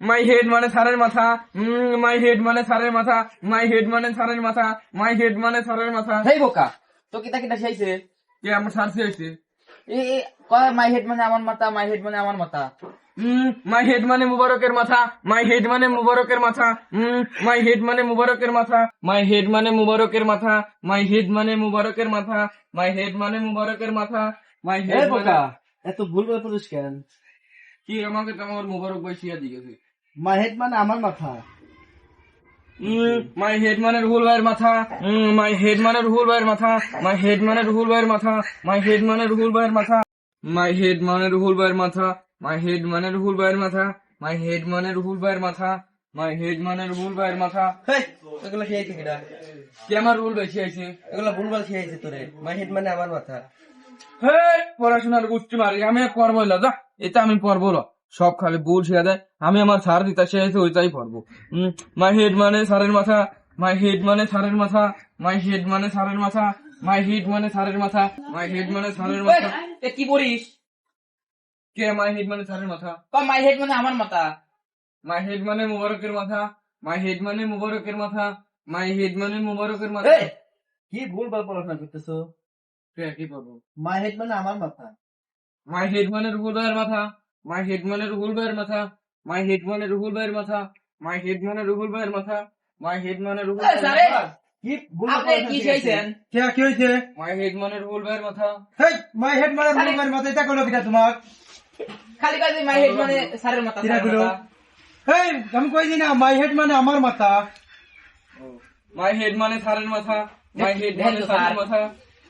My head মানে সারের মাথা মাই হেড মানে সারের মাথা মাই হেড মানে সারের মাথা মাই হেড মানে সারের মাথা হেই বোকা তো কিতা কিতা শিখাইছে কে আমার সার হয়েছে এ কয় মাই হেড মানে আমার মাথা মাই হেড মানে আমার মাথা মাই হেড মানে মুবারকের মাথা মাই হেড মানে মুবারকের মাথা মাই হেড মানে মুবারকের মাথা মাই হেড মানে মুবারকের মাথা মাই হেড মানে মুবারকের মাথা মাই হেড মানে মুবারকের মাথা মাই হেড বোকা এত ভুল করে পড়িস কেন কি আমাকে তো আমার মুবারক বসিয়া দিয়েছে মাই হেড মানে আমার মাথা মাই হেড মানে রুহুল ভাইয়ের মাথা মাই হেড মানে রুহুল ভাইয়ের মাথা মাই হেড মানে রুহুল ভাইয়ের মাথা মাই হেড মানে রুহুল ভাইয়ের মাথা মাই হেড মানে রুহুল ভাইয়ের মাথা মাই হেড মানে রুহুল ভাইয়ের মাথা মাই হেড মানে রুহুল ভাইয়ের মাথা মাই হেড মানে রুহুল ভাইয়ের মাথা এগুলো শিখাইছে কিনা কে আমার রুল বেশি আছে এগুলো ভুলভাল শিখাইছে তোরে মাই হেড মানে আমার মাথা হে পড়াশোনার গুষ্টি মারি আমি পড়ব যা এটা আমি পড়ব না সব খালি ভুল শিখা দেয় আমি আমার সার দিতে শিখাইছে ওইটাই পড়ব মাই হেড মানে সারের মাথা মাই হেড মানে সারের মাথা মাই হেড মানে সারের মাথা মাই হেড মানে সারের মাথা মাই হেড মানে সারের মাথা এ কি পড়িস কে মাই হেড মানে সারের মাথা মাই হেড মানে আমার মাথা মাই হেড মানে মুবারকের মাথা মাই হেড মানে মুবারকের মাথা মাই হেড মানে মুবারকের মাথা কি ভুলভাল পড়াশোনা করতেছো কে কি পড়ব মাই হেড মানে আমার মাথা মাই হেড মানে রুহুল মাথা মাই হেড মানে রুহুল ভাইয়ের মাথা মাই হেড মানে রুহুল ভাইয়ের মাথা মাই হেড মানে রুহুল ভাইয়ের মাথা মাই হেড মানে রুহুল এ, ভাইয়ের স্যারে, মাথা কি আপনি কি শিখাইছে? শিখাইছেন কি হয়েছে মাই হেড মানে রুহুল ভাইয়ের মাথা হেই, মাই হেড মানে খালি- আমার মাথা এটা করল কিনা তোমার খালি কাজে মাই হেড মানে সারের মাথা কিরা সারের হেই আমি কইছি না মাই হেড মানে আমার মাথা মাই হেড মানে সারের মাথা মাই হেড মানে মাথা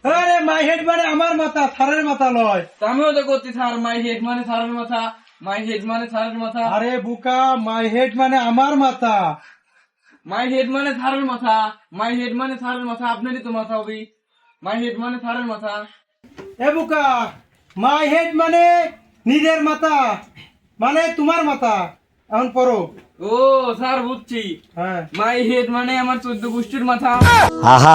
আরে মাই হেড মানে আমার মাথা থারের মাথা লয়। আমিও তো করছি স্যার মাই হেড মানে সারের মাথা মাই হেড মানে সারের মাথা। আরে বুকা মাই হেড মানে আমার মাথা। মাই হেড মানে সারের মাথা মাই হেড মানে সারের মাথা আপনারই তো মাথা হবে। মাই হেড মানে সারের মাথা। এ বুকা মাই হেড মানে নিজের মাথা মানে তোমার মাথা। এখন পড়ো। ও স্যার বুঝছি। হ্যাঁ। মাই হেড মানে আমার চোদ্দ গোষ্ঠীর মাথা। আহা